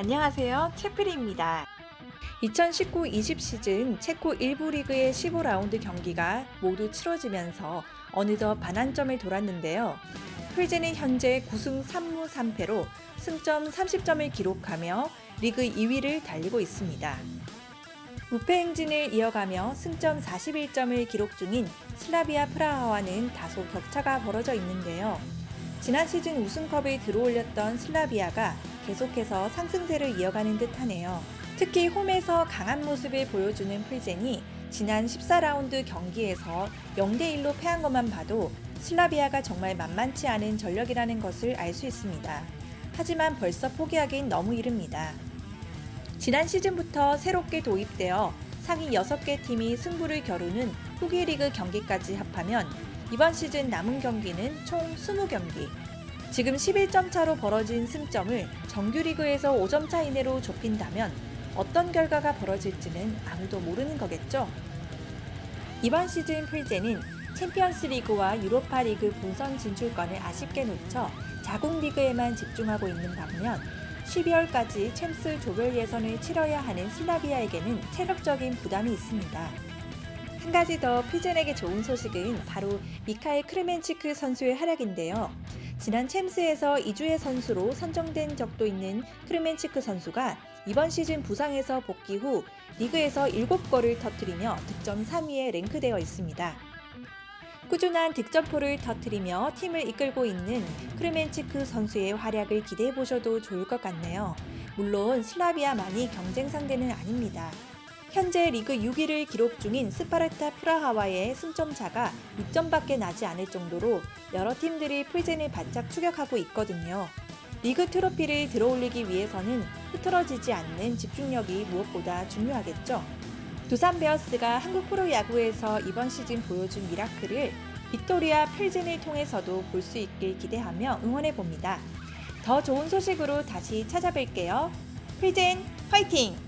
안녕하세요. 채프리입니다. 2019-20 시즌 체코 1부 리그의 15라운드 경기가 모두 치러지면서 어느덧 반환점을 돌았는데요. 풀제는 현재 9승 3무 3패로 승점 30점을 기록하며 리그 2위를 달리고 있습니다. 무패 행진을 이어가며 승점 41점을 기록 중인 슬라비아 프라하와는 다소 격차가 벌어져 있는데요. 지난 시즌 우승컵을 들어올렸던 슬라비아가 계속해서 상승세를 이어가는 듯하네요. 특히 홈에서 강한 모습을 보여주는 풀젠이 지난 14라운드 경기에서 0대1로 패한 것만 봐도 슬라비아가 정말 만만치 않은 전력이라는 것을 알 수 있습니다. 하지만 벌써 포기하긴 너무 이릅니다. 지난 시즌부터 새롭게 도입되어 상위 6개 팀이 승부를 겨루는 후기 리그 경기까지 합하면 이번 시즌 남은 경기는 총 20경기. 지금 11점 차로 벌어진 승점을 정규리그에서 5점 차 이내로 좁힌다면 어떤 결과가 벌어질지는 아무도 모르는 거겠죠? 이번 시즌 풀제는 챔피언스 리그와 유로파 리그 본선 진출권을 아쉽게 놓쳐 자국 리그에만 집중하고 있는 반면 12월까지 챔스 조별 예선을 치러야 하는 슬라비아에게는 체력적인 부담이 있습니다. 한 가지 더 피젠에게 좋은 소식은 바로 미카엘 크르멘치크 선수의 활약인데요. 지난 챔스에서 이주의 선수로 선정된 적도 있는 크르멘치크 선수가 이번 시즌 부상에서 복귀 후 리그에서 7골을 터뜨리며 득점 3위에 랭크되어 있습니다. 꾸준한 득점포를 터뜨리며 팀을 이끌고 있는 크르멘치크 선수의 활약을 기대해 보셔도 좋을 것 같네요. 물론 슬라비아만이 경쟁 상대는 아닙니다. 현재 리그 6위를 기록 중인 스파르타 프라하와의 승점 차가 6점밖에 나지 않을 정도로 여러 팀들이 풀젠을 바짝 추격하고 있거든요. 리그 트로피를 들어올리기 위해서는 흐트러지지 않는 집중력이 무엇보다 중요하겠죠. 두산 베어스가 한국 프로야구에서 이번 시즌 보여준 미라클을 빅토리아 풀젠을 통해서도 볼 수 있길 기대하며 응원해 봅니다. 더 좋은 소식으로 다시 찾아뵐게요. 풀젠 화이팅!